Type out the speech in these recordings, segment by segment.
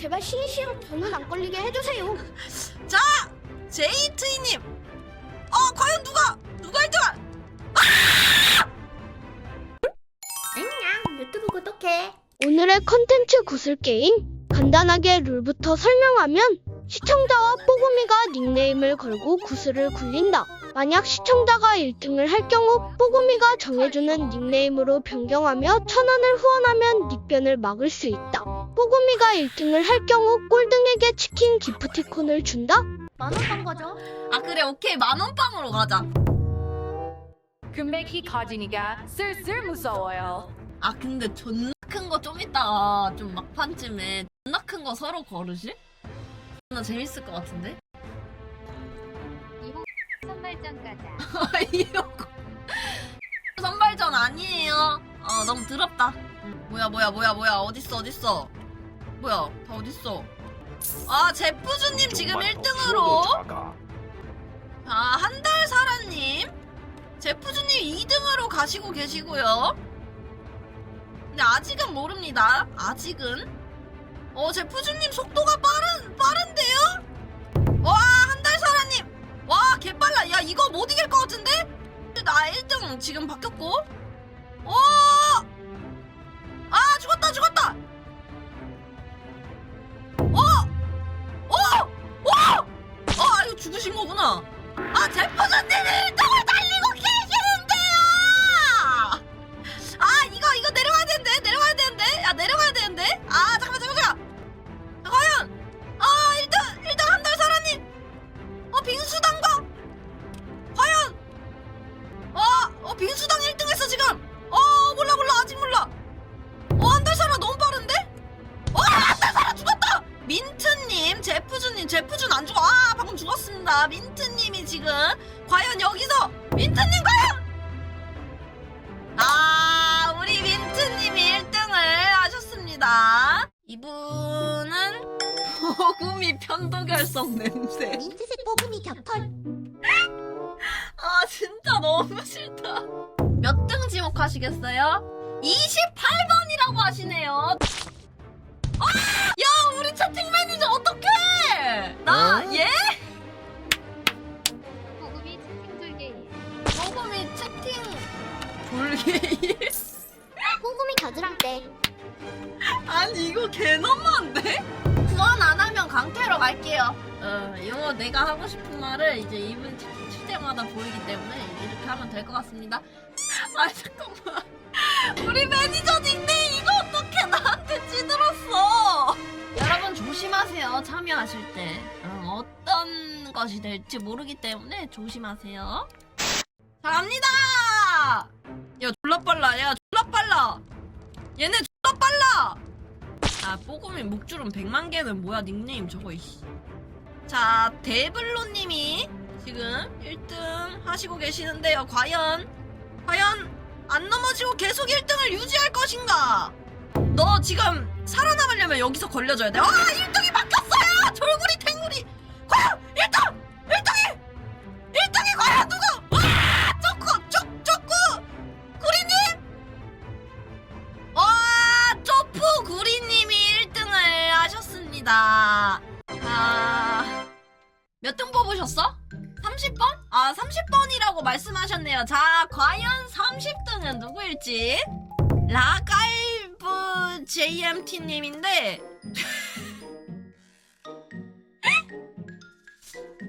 제발 시시랑 저는 안 걸리게 해주세요. 자, 제이트이님. 어, 과연 누가 누가 1등한? 안녕, 유튜브 구독해. 오늘의 컨텐츠 구슬 게임. 간단하게 룰부터 설명하면 시청자와 뽀구미가 닉네임을 걸고 구슬을 굴린다. 만약 시청자가 1등을 할 경우 뽀구미가 정해주는 닉네임으로 변경하며 천원을 후원하면 닉변을 막을 수 있다. 뽀구미가 1등을 할 경우 꼴등에게 치킨 기프티콘을 준다. 만원빵 거죠? 아 그래 오케이 만원빵으로 가자. 금맥이 커지니까 슬슬 무서워요. 아 근데 존나 큰 거 좀 이따가 좀 막판쯤에 존나 큰 거 서로 거르실? 나 재밌을 것 같은데? 선발전 가자. 아, 이러고 선발전 아니에요. 어 너무 더럽다. 응, 뭐야 뭐야 뭐야 뭐야 어딨어 어딨어? 뭐야 다 어딨어? 아 제프주님 지금 1등으로 아, 한 달 사라님. 제프주님 2등으로 가시고 계시고요. 근데 아직은 모릅니다. 아직은. 어, 제프주님 속도가 빠른, 빠른데요? 와, 한 달 사라님. 와, 개빨라. 야, 이거 못 이길 것 같은데? 나 1등 지금 바뀌었고. 아, 제프전님 1등을 달리고 계시는데요! 아, 이거, 이거 내려가야 되는데, 내려가야 되는데, 야, 내려가야 되는데? 아, 잠깐만, 잠깐만. 아, 과연, 아, 1등, 1등 한달 사라님! 어, 빙수당가? 과연, 어, 어, 빙수당 1등 했어, 지금! 어, 몰라, 몰라, 아직 몰라. 제프주님, 제프준 안 죽어. 아, 방금 죽었습니다. 민트님이 지금 과연 여기서 민트님 과연? 아, 우리 민트님이 1등을 하셨습니다. 이분은 보금이 편도결석 냄새. 민트색 뽀구미 곁털. 아, 진짜 너무 싫다. 몇 등 지목하시겠어요? 28번이라고 하시네요. 아! 야, 우리 채팅 매니저 어떡 해! 나, 얘? 보급이 채팅 돌게. 조금이 채팅 돌게 뽀구미 겨드랑 때. 아니 이거 개 너무한데? 후원 안 하면 강퇴로 갈게요 어 이거 내가 하고 싶은 말을 이제 이분 채팅 칠 때마다 보이기 때문에 이렇게 하면 될 것 같습니다 아 잠깐만 우리 매니저 닉 참여하실 때 어, 어떤 것이 될지 모르기 때문에 조심하세요. 자 갑니다! 야 졸라 빨라. 야 졸라 빨라. 얘네 졸라 빨라! 아 뽀금이 목주름 100만 개는 뭐야 닉네임 저거 이씨. 자 데블로님이 지금 1등 하시고 계시는데요. 과연 과연 안 넘어지고 계속 1등을 유지할 것인가? 너 지금 살아남으려면 여기서 걸려줘야 돼 아 1등 하셨습니다. 아, 몇 등 뽑으셨어? 30번? 아, 30번이라고 말씀하셨네요. 자, 과연 30등은 누구일지? 라갈브 JMT님인데,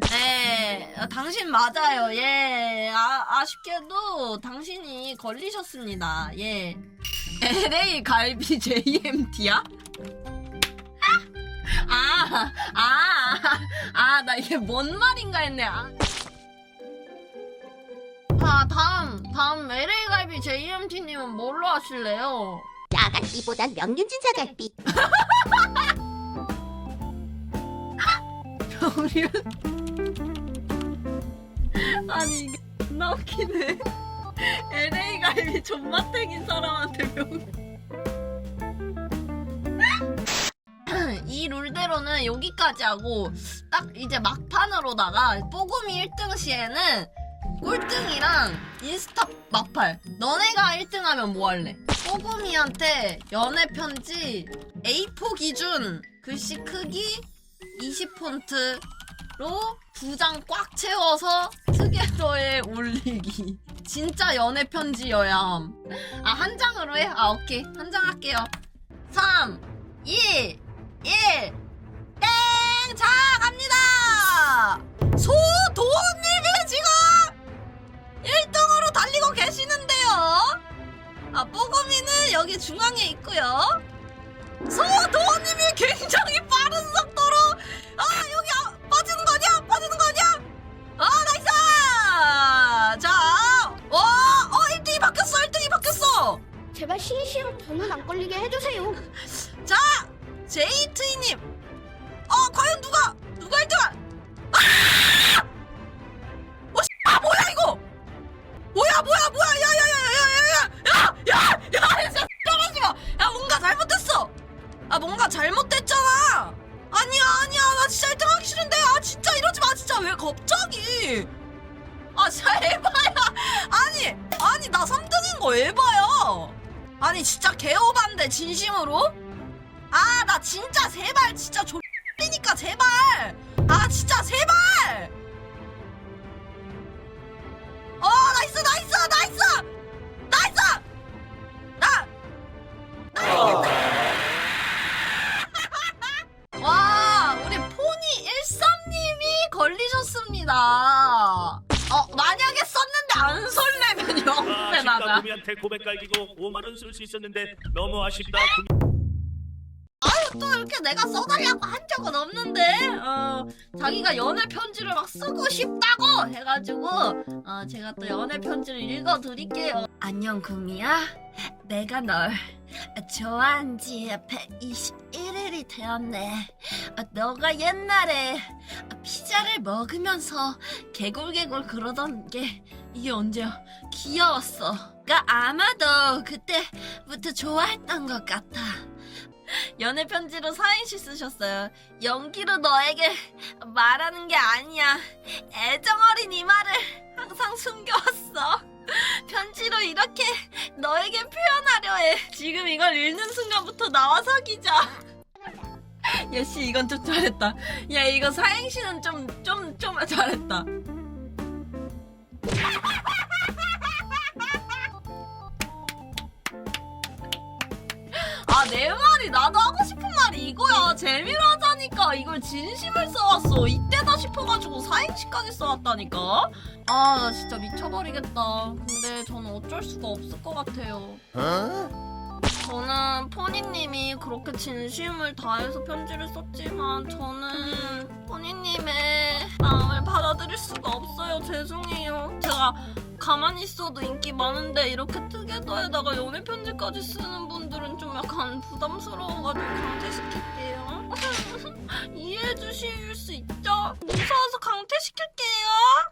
네, 어, 당신 맞아요. 예, 아, 아쉽게도 당신이 걸리셨습니다. 예. LA 갈비 JMT야? 아, 아, 아, 나 이게 뭔 말인가 했네. 아, 아 다음, 다음 LA 갈비 JMT님은 뭘로 하실래요? 야갈비보단 명륜진 사 갈비. 우리 아니 이게 존나 웃기네. LA 갈비 존맛탱인 사람한테 명. 이 룰대로는 여기까지 하고 딱 이제 막판으로다가 뽀금이 1등 시에는 꼴등이랑 인스타 막팔 너네가 1등하면 뭐 할래? 뽀금이한테 연애 편지 A4 기준 글씨 크기 20폰트로 두 장 꽉 채워서 투게더에 올리기. 진짜 연애 편지여야 함. 아, 한 장으로 해? 아, 오케이. 한 장 할게요. 3, 2, 1, 땡! 자, 갑니다! 소도님이 지금 1등으로 달리고 계시는데요. 아, 뽀금이는 여기 중앙에 있고요. 소도님이 굉장히 빠른 속도로 아 여기 아, 빠지는 거 아니야? 빠지는 거 아니야? 아 나이스! 자, 어, 어 1등이 바뀌었어, 1등이 바뀌었어. 제발 싱싱 저는 안 걸리게 해주세요. 자, 제이트이님, 어 과연 누가 누가 1등? 아! 어, 씨, 아 뭐야 이거? 뭐야 뭐야 뭐야 야 야 야 야 야 야 야 야 야 야 진짜 떨어지 마. 야 뭔가 잘못됐어. 아 뭔가 잘못됐잖아. 아니야 아니야 나 진짜 1등 하기 싫은데 아 진짜 이러지 마 진짜 왜 갑자기? 아 진짜 에바야. 아니 아니 나 3등인 거 에바야. 아니 진짜 개오반데 진심으로? 아나 진짜 제발 진짜 졸리니까 제발. 아 진짜 제발. 어 나이스 나이스 나이스. 나이스. 나 와, 우리 포니 13님이 걸리셨습니다. 어, 만약에 썼는데 안 설레면 아쉽다 나가. 구미한테 고백 깔기고 5만 원 쓸 수 있었는데 너무 아쉽다 또 이렇게 내가 써달라고 한 적은 없는데, 어, 자기가 연애 편지를 막 쓰고 싶다고 해가지고, 어, 제가 또 연애 편지를 읽어드릴게요. 안녕, 구미야. 내가 널 좋아한 지 121일이 되었네. 어, 너가 옛날에 피자를 먹으면서 개굴개굴 그러던 게 이게 언제야? 귀여웠어. 그러니까 아마도 그때부터 좋아했던 것 같아. 연애 편지로 사행시 쓰셨어요. 연기로 너에게 말하는 게 아니야. 애정 어린 이 말을 항상 숨겨왔어. 편지로 이렇게 너에게 표현하려 해. 지금 이걸 읽는 순간부터 나와 사귀자. 예씨 이건 좀 잘했다. 야 이거 사행시는 좀 좀 좀 잘했다. 이거야 재미로 하자니까. 이걸 진심을 써왔어. 이때다 싶어가지고 사행시까지 써왔다니까. 아나 진짜 미쳐버리겠다. 근데 저는 어쩔 수가 없을 것 같아요. 저는 포니님이 그렇게 진심을 다해서 편지를 썼지만 저는 포니님의 마음을 받아들일 수가 없어요. 죄송해요. 제가 가만히 있어도 인기 많은데 이렇게 특이도에다가 연애 편지까지 쓰는 분들은 좀 약간 부담스러워가지고 강퇴시킬게요. 이해해 주실 수 있죠? 무서워서 강퇴시킬게요.